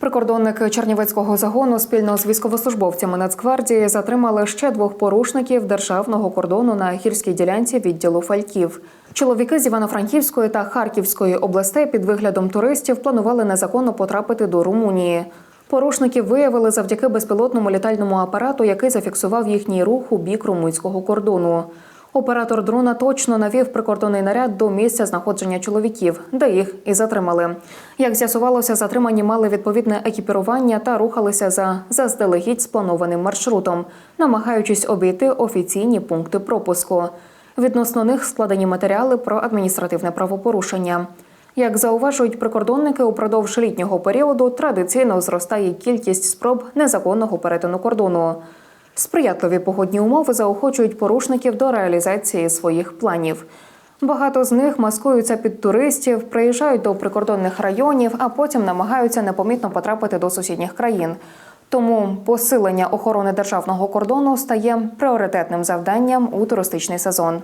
Прикордонники Чернівецького загону спільно з військовослужбовцями Нацгвардії затримали ще двох порушників державного кордону на гірській ділянці відділу Фальків. Чоловіки з Івано-Франківської та Харківської областей під виглядом туристів планували незаконно потрапити до Румунії. Порушників виявили завдяки безпілотному літальному апарату, який зафіксував їхній рух у бік румунського кордону. Оператор дрона точно навів прикордонний наряд до місця знаходження чоловіків, де їх і затримали. Як з'ясувалося, затримані мали відповідне екіпірування та рухалися за заздалегідь спланованим маршрутом, намагаючись обійти офіційні пункти пропуску. Відносно них складені матеріали про адміністративне правопорушення. Як зауважують прикордонники, упродовж літнього періоду традиційно зростає кількість спроб незаконного перетину кордону. Сприятливі погодні умови заохочують порушників до реалізації своїх планів. Багато з них маскуються під туристів, приїжджають до прикордонних районів, а потім намагаються непомітно потрапити до сусідніх країн. Тому посилення охорони державного кордону стає пріоритетним завданням у туристичний сезон.